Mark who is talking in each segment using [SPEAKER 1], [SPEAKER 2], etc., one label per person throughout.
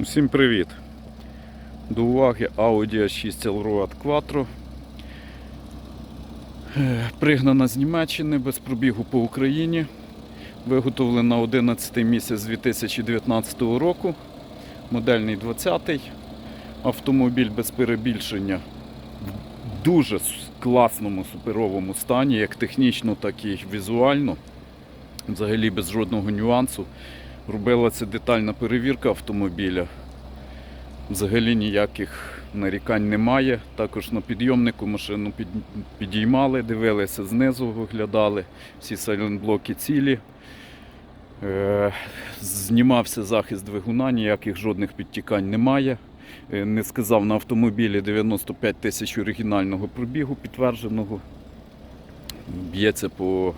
[SPEAKER 1] Усім привіт! До уваги Audi A6 Allroad Quattro. Е, Пригнана з Німеччини без пробігу по Україні. Виготовлена 11 місяць 2019 року. Модельний 20-й. Автомобіль без перебільшення в дуже класному, суперовому стані, як технічно, так і візуально. Взагалі без жодного нюансу. Робилася детальна перевірка автомобіля. Взагалі ніяких нарікань немає. Також на підйомнику машину підіймали, дивилися знизу, виглядали. Всі сайлентблоки цілі. Е, знімався захист двигуна, ніяких жодних підтікань немає. Е, не сказав на автомобілі 95 тисяч оригінального пробігу підтвердженого. Б'ється по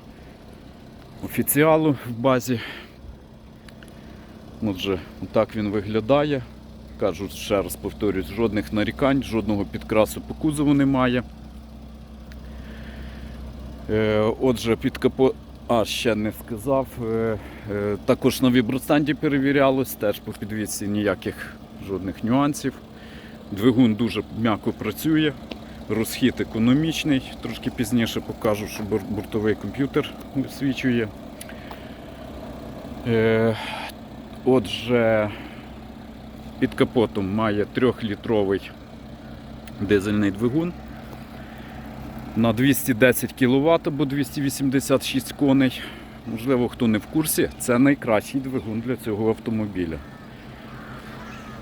[SPEAKER 1] офіціалу в базі. Отже, так він виглядає. Кажу, ще раз повторюсь, жодних нарікань, жодного підкрасу по кузову немає. Е, отже, під капо... А, ще не сказав. Е, е, також на вібростанді перевірялось, теж по підвісці ніяких жодних нюансів. Двигун дуже м'яко працює, розхід економічний. Трошки пізніше покажу, що бортовий комп'ютер висвічує. Отже, під капотом має 3-літровий дизельний двигун на 210 кВт або 286 коней. Можливо, хто не в курсі, це найкращий двигун для цього автомобіля.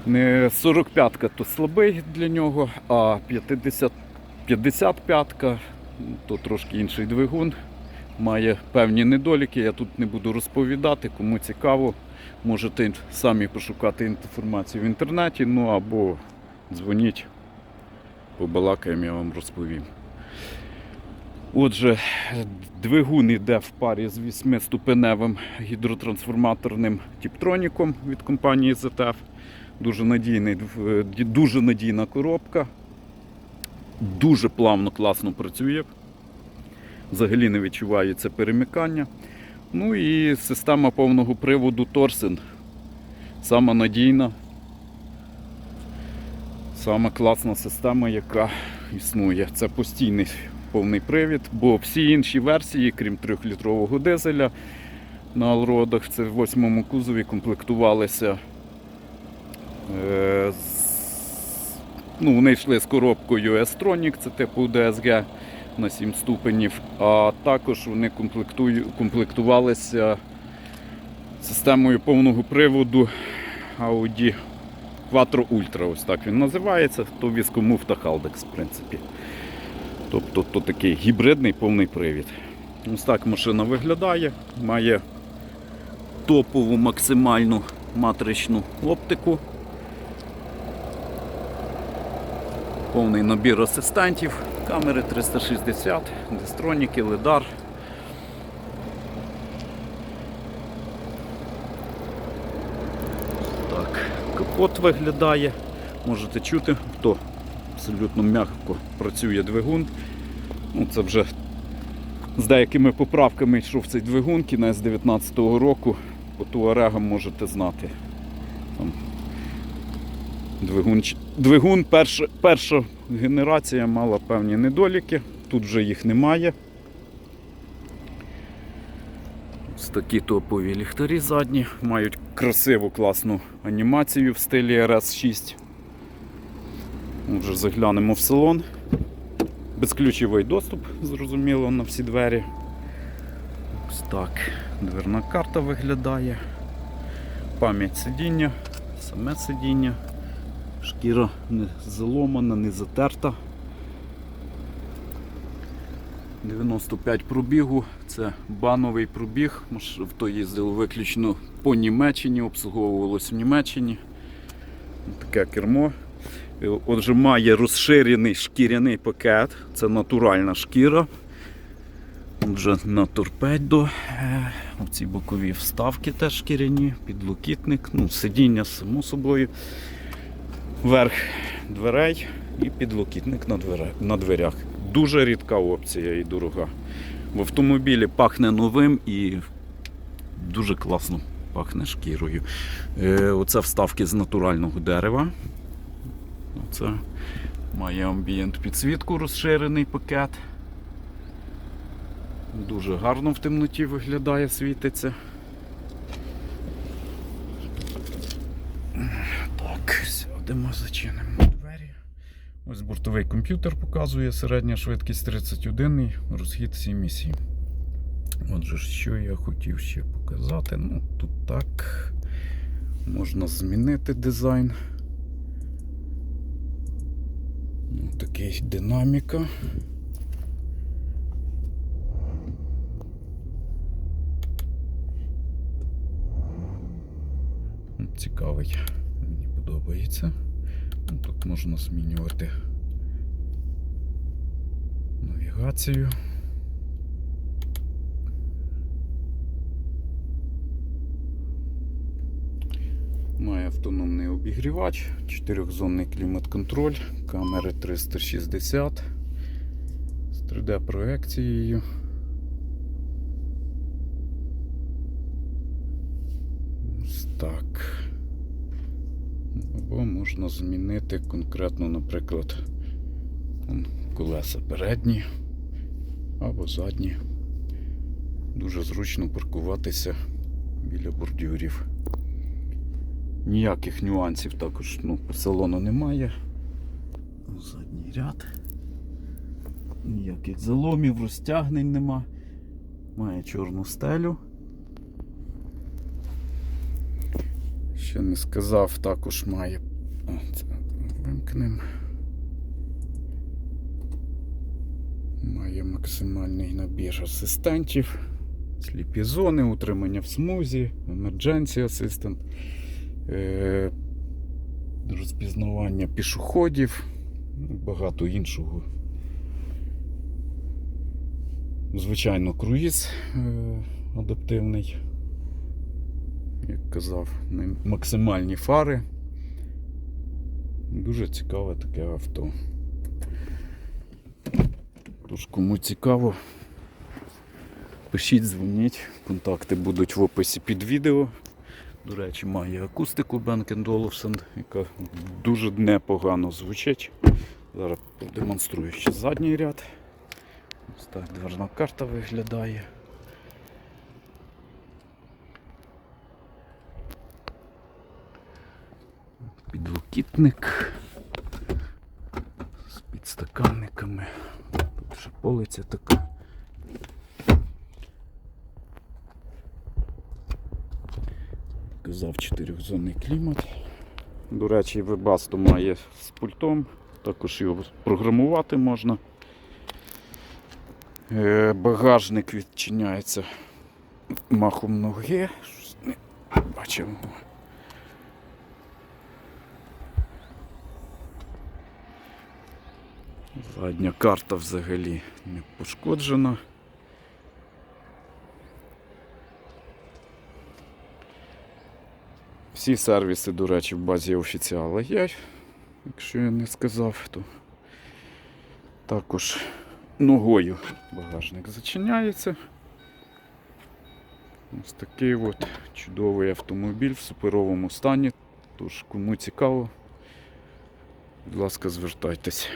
[SPEAKER 1] Не 45-ка то слабий для нього, а 50, 55-ка то трошки інший двигун. Має певні недоліки, я тут не буду розповідати, кому цікаво. Можете самі пошукати інформацію в інтернеті, ну або дзвоніть, побалакаємо, я вам розповім. Отже, двигун йде в парі з 8-ступеневим гідротрансформаторним тіптроніком від компанії ZF. Дуже, е, дуже надійна коробка. Дуже плавно, класно працює. Взагалі не відчувається перемикання. Ну і система повного приводу Торсен. Сама надійна, сама класна система, яка існує. Це постійний повний привід, бо всі інші версії, крім 3-літрового дизеля, на Алродах, це в восьмому кузові комплектувалися. Е, з- ну, вони йшли з коробкою S-Tronic, це типу DSG на 7 ступенів, а також вони комплектувалися системою повного приводу Audi Quattro Ultra, ось так він називається, то віскомуфта Haldex, в принципі. Тобто то такий гібридний повний привід. Ось так машина виглядає, має топову максимальну матричну оптику. Повний набір асистентів, камери 360, дистроніки, лидар. Так, капот виглядає. Можете чути, хто абсолютно м'яко працює двигун. Ну, це вже з деякими поправками йшов цей двигун, кінець 19-го року. По туарегам можете знати. Там Двигун, двигун перша, перша генерація мала певні недоліки, тут вже їх немає. Ось такі топові ліхтарі задні, мають красиву класну анімацію в стилі RS6. Вже заглянемо в салон. Безключовий доступ, зрозуміло, на всі двері. Ось так дверна карта виглядає. Пам'ять сидіння, саме сидіння. Шкіра не заломана, не затерта. 95 пробігу, це бановий пробіг. Авто їздило виключно по Німеччині, обслуговувалось в Німеччині. Таке кермо. Е, Отже, має розширений шкіряний пакет, це натуральна шкіра. Отже, на торпедо. Е, Оці бокові вставки теж шкіряні, підлокітник, ну, сидіння само собою верх дверей і підлокітник на, двере, на дверях. Дуже рідка опція і дорога. В автомобілі пахне новим і дуже класно пахне шкірою. Е, оце вставки з натурального дерева. Оце має амбієнт підсвітку, розширений пакет. Дуже гарно в темноті виглядає, світиться. Так, сядемо, зачинимо двері. Ось бортовий комп'ютер показує середня швидкість 31, розхід 7,7. Отже, що я хотів ще показати. Ну, тут так. Можна змінити дизайн. Ну, такий динаміка. Цікавий, подобається. Тут можна змінювати навігацію. Має автономний обігрівач, 4-зонний клімат-контроль, камери 360 з 3D-проекцією. Ось так. Або можна змінити конкретно, наприклад, колеса передні або задні. Дуже зручно паркуватися біля бордюрів. Ніяких нюансів також ну, по салону немає. Задній ряд. Ніяких заломів, розтягнень нема. Має чорну стелю. Ще не сказав, також має. Вимкнемо. Має максимальний набір асистентів, сліпі зони, утримання в смузі, Emergency е- розпізнавання пішоходів, багато іншого. Звичайно, круїз е- адаптивний як казав, максимальні фари. Дуже цікаве таке авто. Тож, кому цікаво, пишіть, дзвоніть, контакти будуть в описі під відео. До речі, має акустику Bang Olufsen, яка дуже непогано звучить. Зараз продемонструю ще задній ряд. Ось так дверна карта виглядає. Підлокітник з підстаканниками. Тут ще полиця така. Казав чотирьохзонний клімат. До речі, Webasto має з пультом, також його програмувати можна. Е, Багажник відчиняється махом ноги. Бачимо. Задня карта взагалі не пошкоджена. Всі сервіси, до речі, в базі офіціала є. Якщо я не сказав, то також ногою багажник зачиняється. Ось такий от чудовий автомобіль в суперовому стані. Тож, кому цікаво, будь ласка, звертайтесь.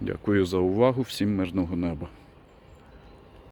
[SPEAKER 1] Дякую за увагу, всім мирного неба.